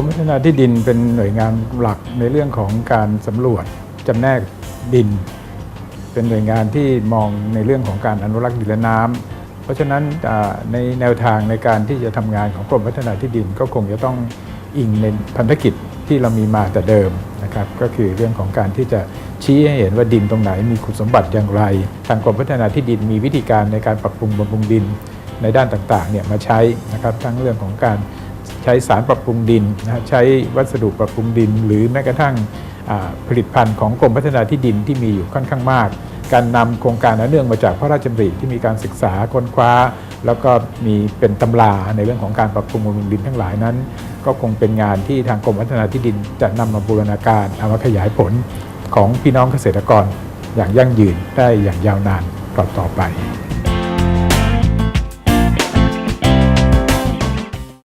รมพัฒนาที่ดินเป็นหน่วยงานหลักในเรื่องของการสำรวจจำแนกดิน เป็นหน่วยงานที่มองในเรื่องของการอนุรักษ์ดินและน้ำเพราะฉะนั้นในแนวทางในการที่จะทำงานของกรมพัฒนาที่ดินก็คงจะต้องอิงในพันธกิจที่เรามีมาแต่เดิมนะครับก็คือเรื่องของการที่จะชี้ให้เห็นว่าดินตรงไหนมีคุณสมบัติอย่างไร ทางกรมพัฒนาที่ดินมีวิธีการในการปรับปรุงบำรุงดินในด้านต่างๆเนี่ยมาใช้นะครับทั้งเรื่องของการ ใช้สารปรับปรุงดินนะใช้วัสดุปรับปรุงดิน หรือแม้กระทั่งผลิตภัณฑ์ของกรมพัฒนาที่ดินที่มีอยู่ค่อนข้างมาก การนำโครงการอันเนื่องมาจากพระราชดำริที่มีการศึกษาค้นคว้า แล้วก็มีเป็นตำราในเรื่องของการปรับปรุงบำรุงดินทั้งหลายนั้น ก็คงเป็นงานที่ทางกรมพัฒนาที่ดินจะนำมาบูรณาการเอามาขยายผลของพี่น้องเกษตรกรอย่างยั่งยืนได้อย่างยาวนานต่อต่อไป